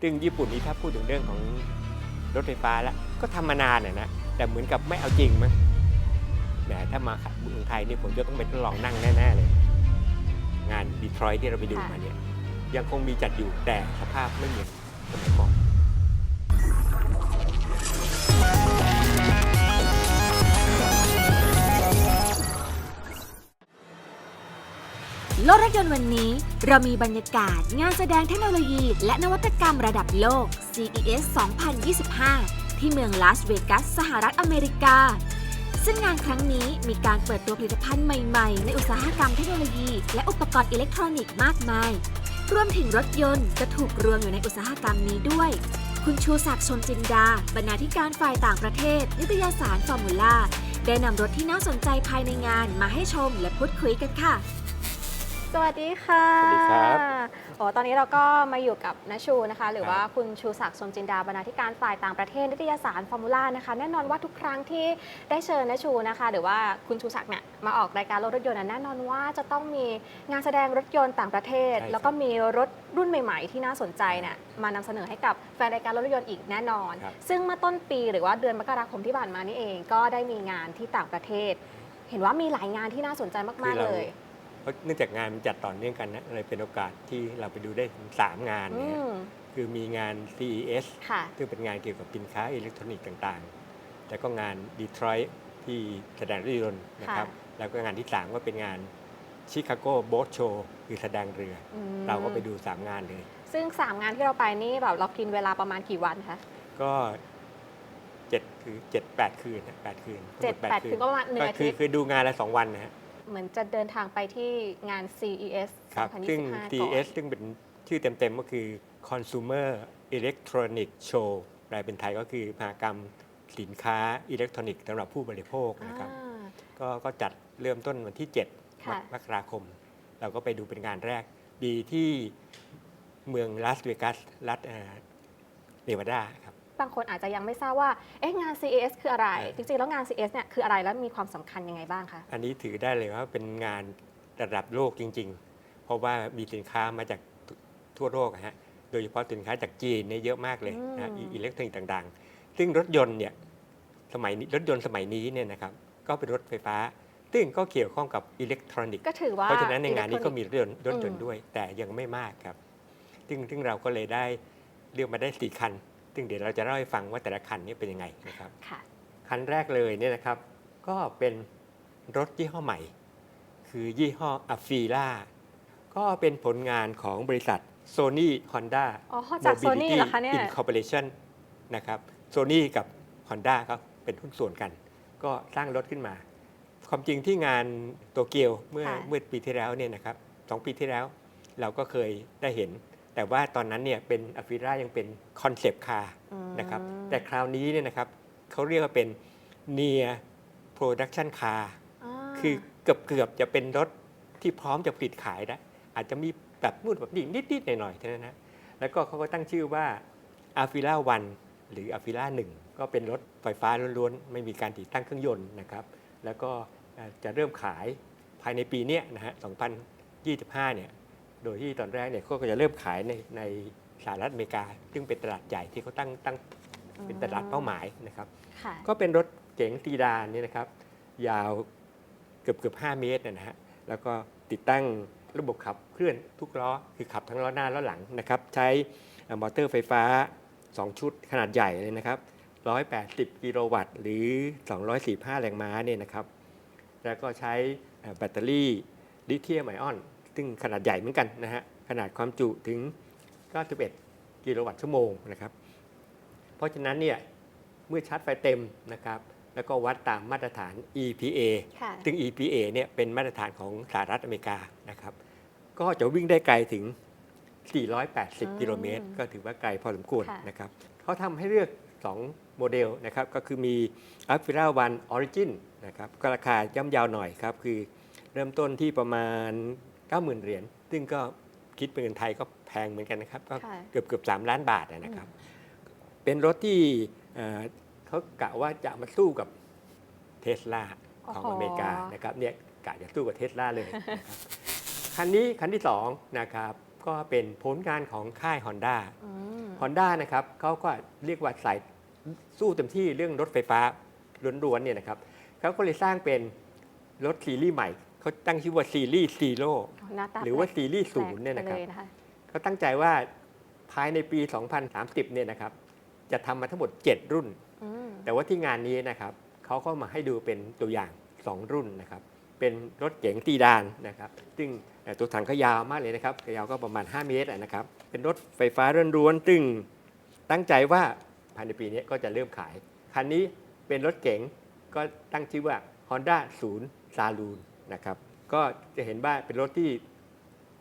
ซึ่งญี่ปุ่นนี่ถ้าพูดถึงเรื่องของรถไฟฟ้าแล้วก็ทำมานานน่ะนะแต่เหมือนกับไม่เอาจริงมั้งแต่ถ้ามาเมืองไทยนี่ผมจะต้องไปทดลองนั่งแน่ๆเลย งานดีทรอยที่เราไปดูมาเนี่ยยังคงมีจัดอยู่แต่สภาพไม่เหมือนสมัยก่อน โลกรถยนต์วันนี้ เรามีบรรยากาศงานแสดงเทคโนโลยี และนวัตกรรมระดับโลก CES 2025 ที่เมืองลาสเวกัส สหรัฐอเมริกา ซึ่งงานครั้งนี้มีการเปิดตัวผลิตภัณฑ์ใหม่ๆ ในอุตสาหกรรมเทคโนโลยี และอุปกรณ์อิเล็กทรอนิกส์มากมาย รวมถึงรถยนต์จะถูกรวมอยู่ในอุตสาหกรรมนี้ด้วย คุณชูศักดิ์ชนจินดา บรรณาธิการฝ่ายต่างประเทศ นิตยสารฟอร์มูล่าได้นำรถที่น่าสนใจภายในงานมาให้ชมและพูดคุยกันค่ะ สวัสดีค่ะ สวัสดีครับโอ้ตอนนี้เราก็มาอยู่กับนชูนะคะ หรือครับว่าคุณชูศักดิ์ชมจินดาบรรณาธิการฝ่ายต่างประเทศนิตยสารฟอร์มูล่านะคะ แน่นอนว่าทุกครั้งที่ได้เชิญนชูนะคะ หรือว่าคุณชูศักดิ์เนี่ยมาออกรายการรถรถยนต์น่ะแน่นอนว่าจะต้องมีงานแสดงรถยนต์ต่างประเทศใช่ครับแล้วก็มีรถรุ่นใหม่ ๆ ที่น่าสนใจเนี่ยมานำเสนอให้กับแฟนรายการรถรถยนต์อีกแน่นอนครับซึ่งเมื่อต้นปีหรือว่าเดือนมกราคมที่ผ่านมานี่เอง ก็ได้มีงานที่ต่างประเทศ เห็นว่ามีหลายงานที่น่าสนใจมากคือๆเราเลยเพ ราะเนื่องจากงานมันจัดต่อเนื่องกันนะเลยเป็นโอกาสที่เราไปดูได้ถึงสามงานอืเนี่ยม คือมีงาน CES ค่ะ ซึ่งเป็นงานเกี่ยวกับสินค้าอิเล็กทรอนิกส์ต่างๆ แล้วก็งานดีทรอยต์ที่แสดงรถยนต์นะครับ แล้วก็งานที่ 3 ก็เป็นงานชิคาโกโบ๊ทโชว์คือแสดงเรืออืมเราก็ไปดู 3 งานเลย ซึ่ง 3 งานที่เราไปนี่แบบเรากินเวลาประมาณกี่วันคะ ก็เจ็ดคือเจ็ดแปดคืนนะแปดคืนเจ็ดทั้งหมแปดคือก็ประมาณหนึ่งก็อาคืทิอตย์ คือดูงานละสองวันนะฮะ เหมือนจะเดินทางไปที่งาน CES ครับซึ่ง 2025ก่อน CES ซึ่งเป็นชื่อเต็มๆ ก็คือ Consumer Electronic Show แปลเป็นไทยก็คือมหากรรมสินค้าอิเล็กทรอนิกส์สำหรับผู้บริโภคนะครับ อ่า ก็ก็จัดเริ่มต้นวันที่ 7 ค่ะ มกราคม เราก็ไปดูเป็นงานแรก ดีที่เมืองลาสเวกัสรัฐเนวาดาครับ บางคนอาจจะยังไม่ทราบว่าเอ๊ะงาน CES คืออะไรเออจริงๆ แล้วงาน CES เนี่ยคืออะไรและมีความสำคัญยังไงบ้างคะอันนี้ถือได้เลยว่าเป็นงานระดับโลกจริง ๆ เพราะว่ามีสินค้ามาจากทั่วโลกอะฮะโดยเฉพาะสินค้าจากจีนเนี่ยเยอะมากเลยนะอิอิเล็กทรอนิกส์ต่างๆ ซึ่งรถยนต์เนี่ยสมัยนี้รถยนต์สมัยนี้เนี่ยนะครับก็เป็นรถไฟฟ้า ซึ่งก็เกี่ยวข้องกับอิเล็กทรอนิกส์ก็ถือว่าเพราะฉะนั้นในงานนี้ก็มีอิรถยนต์รถยนอืต์มด้วย แต่ยังไม่มากครับซึ่งซึ่งเราก็เลยได้เลือกมาได้สี่คัน ซึ่งเดี๋ยวเราจะเล่าให้ฟังว่าแต่ละคันนี้เป็นยังไงนะครับค่ะคันแรกเลยเนี่ยนะครับ ก็เป็นรถยี่ห้อใหม่ คือยี่ห้อ a f i l a ก็เป็นผลงานของบริษัท Sony Honda อ๋อจากโซนี่เหรอคะเนี่ย Incorporation นะครับ Sony กับ Honda ก็เป็นหุ้นส่วนกัน ก็สร้างรถขึ้นมา ความจริงที่งานโตเกียวเมื่อค่ะ เมื่อปีที่แล้วเนี่ยนะครับสองปีที่แล้ว เราก็เคยได้เห็น แต่ว่าตอนนั้นเนี่ยเป็นอ f ฟิรายังเป็นคอนเซปต์คาร์อืมนะครับแต่คราวนี้เนี่ยนะครับเขาเรียกว่าเป็น near production car าคือเกือบเกือบๆจะเป็นรถที่พร้อมจะผลิตขายแล้วอาจจะมีแบบนู่นแบบนี้นิดๆหน่อยๆเท่านั้นนะแล้วก็เขาก็ตั้งชื่อว่า a f i l a 1หรือ a f i l a 1ก็เป็นรถไฟฟ้าล้วนๆ ไม่มีการติดตั้งเครื่องยนต์นะครับ แล้วก็เอ่อจะเริ่มขายภายในปีเนี้ยนะฮะ 2025 เนี่ย โดยที่ตอนแรกเนี่ยเขาก็จะเริ่มขายในในสหรัฐอเมริกา ซึ่งเป็นตลาดใหญ่ที่เขาตั้งตั้งเป็นตลาดเป้าหมายนะครับค่ะก็เป็นรถเก๋งซีดานเนี่ยนะครับ ยาวเกือบเกือบ5เมตรนะฮะแล้วก็ติดตั้งระบบขับเคลื่อนทุกล้อคือขับทั้งล้อหน้าล้อหลังนะครับ ใช้เอ่อมอเตอร์ไฟฟ้า 2 ชุดขนาดใหญ่เลยนะครับ 180 กิโลวัตต์ หรือ 245 แรงม้าเนี่ยนะครับ แล้วก็ใช้เอ่อแบตเตอรี่ลิเธียมไอออน ซึ่งขนาดใหญ่เหมือนกันนะฮะขนาดความจุถึง 91 กิโลวัตต์ชั่วโมงนะครับ เพราะฉะนั้นเนี่ยเมื่อชาร์จไฟเต็มนะครับ แล้วก็วัดตามมาตรฐาน EPA ค่ะซึ่ง EPA เนี่ยเป็นมาตรฐานของสหรัฐอเมริกานะครับ ก็จะวิ่งได้ไกลถึง 480 กิโลเมตร ก็ถือว่าไกลพอสมควรค่ะนะครับเขาทำให้เลือก 2 โมเดลนะครับ ก็คือมี a f i r a One Origin นะครับก็ราคาย่อมยาวหน่อยครับ คือเริ่มต้นที่ประมาณ 90,000 เหรียญซึ่งก็คิดเป็นเงินไทยก็แพงเหมือนกันนะครับ ก็ค่ะเกือบเกือบ3ล้านบาทอะนะครับ เป็นรถที่เอ่อเขากะว่าจะมาสู้กับเทสลาของโอ้โหอเมริกานะครับเนี่ยกะจะสู้กับเทสลาเลยนะครับคันนี้คันที่สองนะครับก็เป็นผลงานของค่าย Honda อืม Honda นะครับเขาก็เรียกว่าใส่สู้เต็มที่เรื่องรถไฟฟ้าล้วนๆเนี่ยนะครับเขาก็เลยสร้างเป็นรถซีรีส์ใหม่ เขาตั้งชื่อว่าซีรีส์ซีโร่หน้าตาหรือว่าแปลกซีรีส์แปลศูกนย์เนี่ยนะครับไปลนะคะเขาตั้งใจว่าภายในปี 2030 เนี่ยนะครับ จะทำมาทั้งหมด 7 รุ่นอืมแต่ว่าที่งานนี้นะครับเขาก็มาให้ดูเป็นตัวอย่าง 2 รุ่นนะครับ เป็นรถเก๋งตีดานนะครับ ซึ่งเอ่อตัวถังก็ยาวมากเลยนะครับยาวก็ประมาณ 5 เมตรอะนะครับ เป็นรถไฟฟ้าล้วนๆซึ่งตั้งใจว่าภายในปีนี้ก็จะเริ่มขาย คันนี้เป็นรถเก๋งก็ตั้งชื่อว่า Honda 0 Saloon นะครับก็จะเห็นว่าเป็นรถที่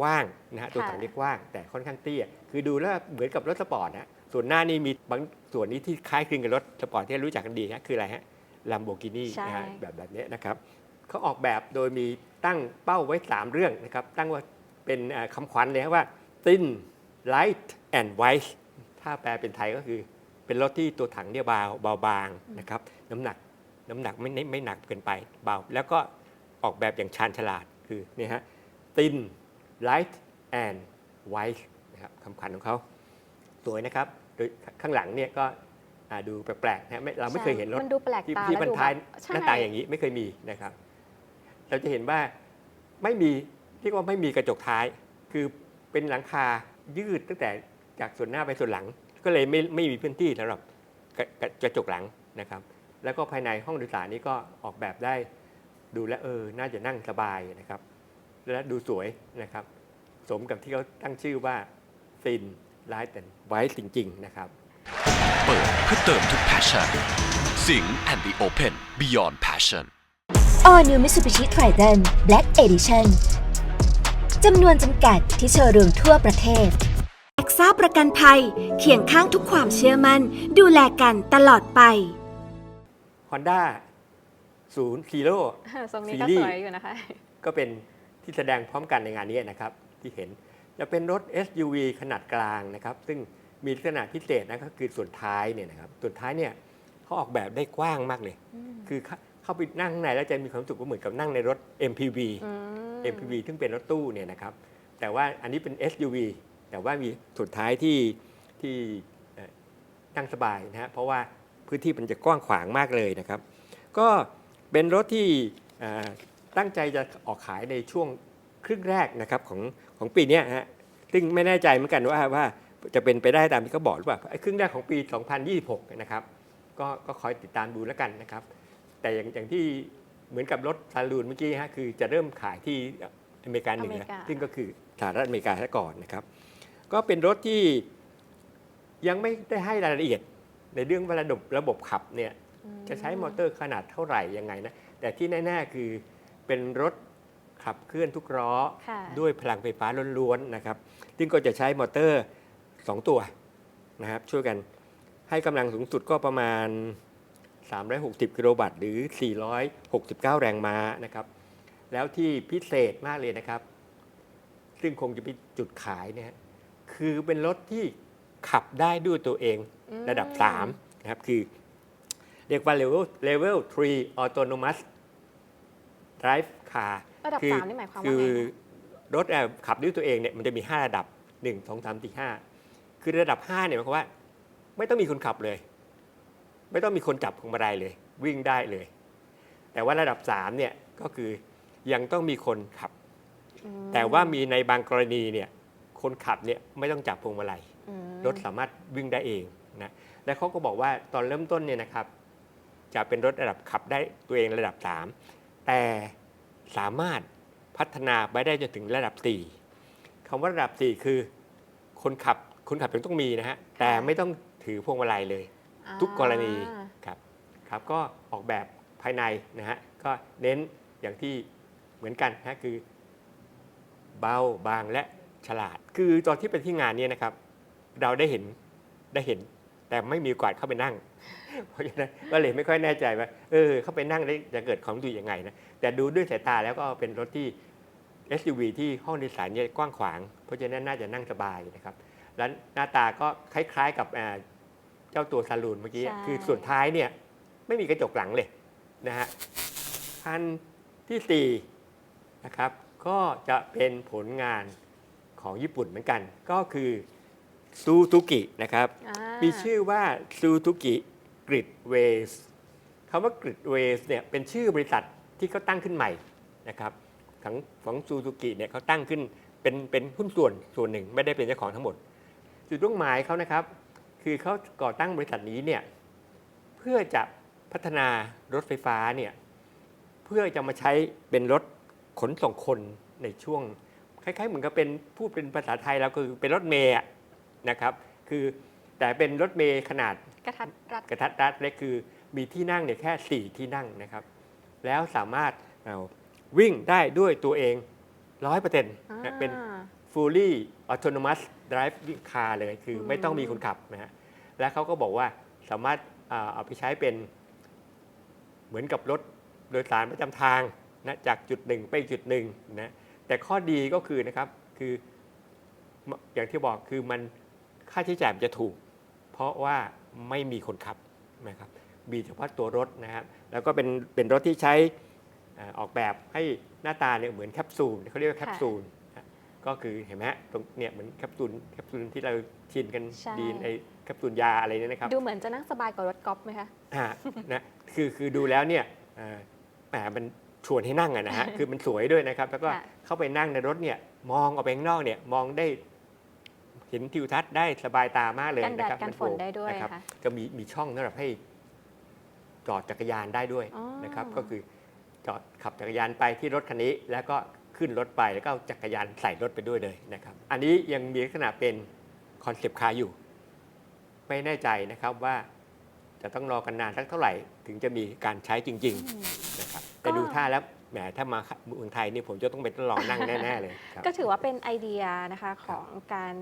กว้างนะฮะตัวถังนี่กว้างแต่ค่อนข้างเตี้ย คือดูแล้วเหมือนกับรถสปอร์ตนะส่วนหน้านี่มีบางส่วนนี้ที่คล้ายคลึงกับรถสปอร์ตที่รู้จักกันดีนะคืออะไรฮะ Lamborghini ใช่นะฮะแบบแบบนี้นะครับเขาออกแบบโดยมีตั้งเป้าไว้ 3 เรื่องนะครับ ตั้งว่าเป็นเอ่อคำขวัญเลยครับว่า thin light and wise ถ้าแปลเป็นไทยก็คือเป็นรถที่ตัวถังเนี่ยเบาเบาบางนะครับ น้ำหนักน้ำหนักไม่ไม่ไม่หนักเกินไปเบา แล้วก็ ออกแบบอย่างชาญฉลาดคือเนี่ยฮะ thin light and wise นะครับคำขวัญของเขาสวยนะครับโดยข้างหลังเนี่ยก็อ่าดูแปลกๆนะฮะไม่เราไม่เคยเห็นรถมันดูแปลกที่ตาที่และบรรดูท้ายแบบใช่หน้าตาอย่างนี้ไม่เคยมีนะครับ เราจะเห็นว่าไม่มีเรียกว่าไม่มีกระจกท้าย คือเป็นหลังคายืดตั้งแต่จากส่วนหน้าไปส่วนหลัง ก็เลยไม่ไม่มีพื้นที่สำหรับกระกระกระจกหลังนะครับ แล้วก็ภายในห้องโดยสารนี้ก็ออกแบบได้ ดูแลวเออน่าจะนั่งสบายนะครับ และดูสวยนะครับ สมกับที่เขาตั้งชื่อว่าซินไลท์แต่ไว้จริง ๆ นะครับ เปิดเพื่อเติมทุก passion สิง and the open beyond passion All New Mitsubishi Triton Black Edition จำนวนจำกัดที่โชว์รูมทั่วประเทศแอคซ่าประกันภัยเคียงข้างทุกความเชื่อมัน่น ดูแลกันตลอดไป Honda ศูนย์ซีโร่ทรงนี้ซีก็รีสส์วยอยู่นะคะ ก็เป็นที่แสดงพร้อมกันในงานนี้นะครับ ที่เห็นจะเป็นรถ SUV ขนาดกลางนะครับ ซึ่งมีลักษณะพิเศษนะก็คือส่วนท้ายเนี่ยนะครับส่วนท้ายเนี่ยเขาออกแบบได้กว้างมากเลย คือเข้าเข้าไปนั่งข้างในแล้วจะมีความรู้สึกว่าเหมือนกับนั่งในรถ MPV อืม MPV ซึ่งเป็นรถตู้เนี่ยนะครับ แต่ว่าอันนี้เป็น SUV แต่ว่ามีส่วนท้ายที่ที่เอ่อนั่งสบายนะฮะเพราะว่าพื้นที่มันจะกว้างขวางมากเลยนะครับ ก็ เป็นรถที่เอ่อตั้งใจจะออกขายในช่วงครึ่งแรกนะครับของของปีเนี้ยฮะซึ่งไม่แน่ใจเหมือนกันว่าว่าจะเป็นไปได้ตามที่เขาบอกหรือเปล่าไอ้ครึ่งแรกของปี 2026 นะครับ ก็ก็คอยติดตามดูแล้วกันนะครับ แต่อย่างอย่างที่เหมือนกับรถซาลูนเมื่อกี้ฮะคือจะเริ่มขายที่อเมริกาเหนือเมอริกาซึ่งก็คือสหรัฐอเมริกาซะก่อนนะครับ ก็เป็นรถที่ยังไม่ได้ให้รายละเอียดในเรื่องว่าระบบระบบขับเนี่ย จะใช้มอเตอร์ขนาดเท่าไหร่ยังไงนะ แต่ที่แน่ๆคือเป็นรถขับเคลื่อนทุกล้อค่ะด้วยพลังไฟฟ้าล้วนๆนะครับ ซึ่งก็จะใช้มอเตอร์ 2 ตัวนะครับ ช่วยกันให้กำลังสูงสุดก็ประมาณ 360 กิโลวัตต์หรือ 469 แรงม้านะครับ แล้วที่พิเศษมากเลยนะครับ ซึ่งคงจะเป็นจุดขายเนี่ยคือเป็นรถที่ขับได้ด้วยตัวเองอืมระดับ3นะครับ คือ เรียกว่า level level 3 autonomous drive car ระดับคือสามนี่หมายความว่าคือไงคะรถเอ่อขับด้วยตัวเองเนี่ยมันจะมี 5 ระดับ 1 2 3 4 5 คือระดับ 5เนี่ยหมายความว่า ไม่ต้องมีคนขับเลย ไม่ต้องมีคนจับพวงมาลัยเลย วิ่งได้เลย แต่ว่าระดับ3เนี่ยก็คือยังต้องมีคนขับอืมแต่ว่ามีในบางกรณีเนี่ยคนขับเนี่ยไม่ต้องจับพวงมาลัยอืมรถสามารถวิ่งได้เองนะและเขาก็บอกว่าตอนเริ่มต้นเนี่ยนะครับ จะเป็นรถระดับขับได้ตัวเองระดับ 3 แต่สามารถพัฒนาไปได้จนถึงระดับ 4คำว่าระดับ 4 คือ คนขับคนขับยังต้องมีนะฮะแต่ไม่ต้องถือพวงมาลัยเลย ทุกกรณีอ่าครับครับก็ออกแบบภายในนะฮะก็เน้นอย่างที่เหมือนกันนะคือ เบาบางและฉลาด คือตอนที่ไปที่งานเนี้นะครับ เราได้เห็นได้เห็น แต่ไม่มีโอกาสเข้าไปนั่ง เพราะฉะนั้นก็เลยไม่ค่อยแน่ใจว่าเออเข้าไปนั่งได้จะเกิดความรู้สึกยังไงนะแต่ดูด้วยสายตาแล้วก็เป็นรถที่ SUV ที่ห้องโดยสารเนี่ยกว้างขวาง เพราะฉะนั้นน่าจะนั่งสบายนะครับ แล้วหน้าตาก็คล้ายๆกับอ่าเจ้าตัวซาลูนเมื่อกี้ใช่คือส่วนท้ายเนี่ยไม่มีกระจกหลังเลยนะฮะคันที่สี่นะครับก็จะเป็นผลงานขของญี่ปุ่นเหมือนกัน ก็คือซูซูกินะครับอ่ามีชื่อว่าซูซูกิ กริดเวสคำว่ากริดเวสเนี่ยเป็นชื่อบริษัทที่เขาตั้งขึ้นใหม่นะครับของของซูซูกิเนี่ยเขาตั้งขึ้นเป็นเป็นหุ้นส่วนส่วนหนึ่งไม่ได้เป็นเจ้าของทั้งหมด จุดมุ่งหมายเขานะครับ คือเขาก่อตั้งบริษัทนี้เนี่ยเพื่อจะพัฒนารถไฟฟ้าเนี่ยเพื่อจะมาใช้เป็นรถขนส่งคนในช่วง คล้ายๆ เหมือนกับเป็นพูดเป็นภาษาไทยแล้วคือเป็นรถเมย์นะครับ คือ แต่เป็นรถเมย์ขนาดกระทัดรัดกระทัดรัดเล็กคือมีที่นั่งเนี่ยแค่ 4 ที่นั่งนะครับ แล้วสามารถเอาวิ่งได้ด้วยตัวเอง100%เเป็นอ่า fully autonomous driving car เลย คืออมไม่ต้องมีคนขับนะฮะ และเขาก็บอกว่าสามารถอ่าเอาไปใช้เป็นเหมือนกับรถโดยสารประจำทางนะจากจุดหนึ่งไปอีกจุดหนึ่งนะแต่ข้อดีก็คือนะครับคืออย่างที่บอกคือมันค่าใช้จ่ายมันจะถูก เพราะว่าไม่มีคนขับนะครับมีเฉพาะตัวรถนะครับแล้วก็เป็นเป็นรถที่ใช้อ่าออกแบบให้หน้าตาเนี่ยเหมือนแคปซูลเขาเรียกว่าแคปซูลนะก็คือเห็นไหมฮะตรงเนี่ยเหมือนแคปซูลแคปซูลที่เราชินกันใช่ดีนไอแคปซูลยาอะไรเนี่ยนะครับดูเหมือนจะนั่งสบายกว่ารถกอล์ฟไหมคะอ่านะคือคือดูแล้วเนี่ยอ่าแหมมันชวนให้นั่งอะนะฮะคือมันสวยด้วยนะครับ แล้วก็ค่ะเข้าไปนั่งในรถเนี่ยมองออกไปข้างนอกเนี่ยมองได้ เห็นทิวทัศน์ได้สบายตามากเลยกันแดดนะครับกันมัฝนได้ด้วยนะครับค่ะ ก็มีมีช่องสำหรับให้จอดจักรยานได้ด้วยอ๋อ นะครับ ก็คือจอดขับจักรยานไปที่รถคันนี้ แล้วก็ขึ้นรถไปแล้วก็เอาจักรยานใส่รถไปด้วยเลยนะครับ อันนี้ยังมีลักษณะเป็นคอนเซปต์คาร์อยู่ ไม่แน่ใจนะครับว่าจะต้องรอกันนานสักเท่าไหร่ ถึงจะมีการใช้จริงๆนะครับ แต่ดูท่าแล้วแหมถ้ามาเมืองไทยนี่ผมจะต้องไปทดลองนั่งแน่ ๆ เลยครับ ก็ถือว่าเป็นไอเดียนะคะของการ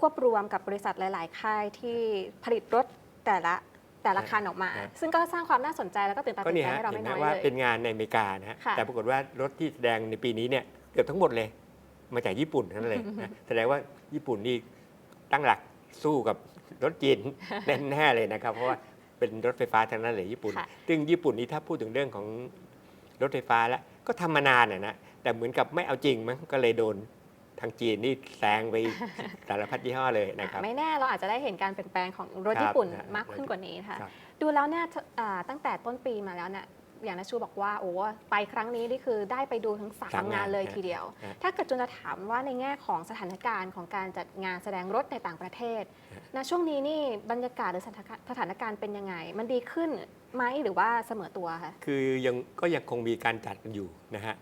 ควบรวมกับบริษัทหลาย ๆ ค่ายที่ผลิตรถแต่ละแต่ละคันออกมาฮะซึ่งก็สร้างความน่าสนใจแล้วก็ตื่นตาก็ตื่นนี่ใจฮะให้เราเห็นไม่ไหมน้อยว่าเลยเป็นงานในอเมริกานะฮะค่ะ แต่ปรากฏว่ารถที่แสดงในปีนี้เนี่ยเกือบทั้งหมดเลย มาจากญี่ปุ่นทั้งนั้นเลยนะแสดงว่าญี่ปุ่นนี่ตั้งหลักสู้กับรถจีนแน่ๆเลยนะครับ เพราะว่าเป็นรถไฟฟ้าทั้งนั้นเลยญี่ปุ่น ค่ะ ซึ่งญี่ปุ่นนี่ถ้าพูดถึงเรื่องของรถไฟฟ้าแล้วก็ทำมานานนะนะแต่เหมือนกับไม่เอาจริงมั้งก็เลยโดน ทางจีนนี่แซงไปสารพัดยี่ห้อเลยนะครับไม่แน่เราอาจจะได้เห็นการเปลี่ยนแปลงของรถครับญี่ปุ่นนะมากขึ้นกว่านี้ค่ะครับดูแล้วเนี่ยอ่าตั้งแต่ต้นปีมาแล้วเนี่ยอย่างนาชูบอกว่าโอ้ไปครั้งนี้นี่คือได้ไปดูทั้งสามสามงานงานเลยฮะทีเดียวฮะถ้าเกิดจุนจะถามว่าในแง่ของสถานการณ์ของการจัดงานแสดงรถในต่างประเทศฮะณช่วงนี้นี่บรรยากาศหรือสถานสถานการณ์เป็นยังไง มันดีขึ้นไหมหรือว่าเสมอตัวคะคือยังก็ยังคงมีการจัดกันอยู่นะฮะ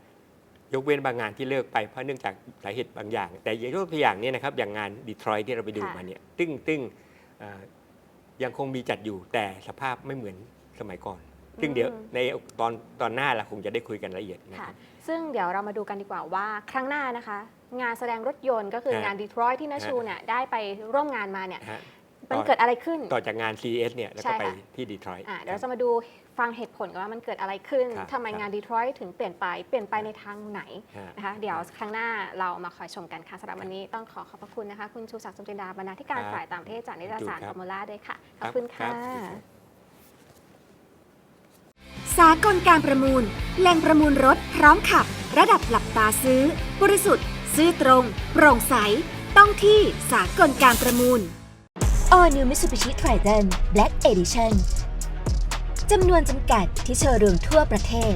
ยกเว้นบางงานที่เลิกไปเพราะเนื่องจากสาเหตุบางอย่าง แต่ยกตัวอย่างเนี้นะครับอย่างงานดีทรอยที่เราไปดูค่ะมาเนี่ยตึ้งตึ้งเอ่อยังคงมีจัดอยู่แต่สภาพไม่เหมือนสมัยก่อน ซึ่งเดี๋ยวในตอนตอนหน้าเราคงจะได้คุยกันละเอียดนะคค่ะรับซึ่งเดี๋ยวเรามาดูกันดีกว่าว่าครั้งหน้านะคะ งานแสดงรถยนต์ก็คือฮะงานดีทรอยที่นาชูฮะเนี่ยได้ไปร่วมงานมาเนี่ยนะฮะ มันต่อเกิดอะไรขึ้น ต่อจากงาน CES เนี่ยแล้วก็ใช่ไปค่ะที่ดีทรอยอะเดี๋ยวเราจะมาดูฟังเหตุผลกันว่ามันเกิดอะไรขึ้นครับทำไมครับงานดีทรอยต์ถึงเปลี่ยนไปเปลี่ยนไปในทางไหนฮะนะคะเดี๋ยวครั้งหน้าเรามาคอยชมกันค่ะสำหรับวันนี้ต้องขอขอบพระคุณนะคะ คุณชูศักดิ์สมจินดาบรรณาธิการครับฝ่ายต่างประเทศจากนิตยสารขอบคุณครับฟอร์มูล่าด้วยค่ะขรัอบคุณค่ะรับสากลการประมูลแหล่งประมูลรถพร้อมขับ ระดับหลับตาซื้อ บริสุทธิ์ ซื้อตรง โปร่งใส ต้องที่สากลการประมูล All New Mitsubishi Triton Black Edition จำนวนจำกัดที่โชว์รูมทั่วประเทศ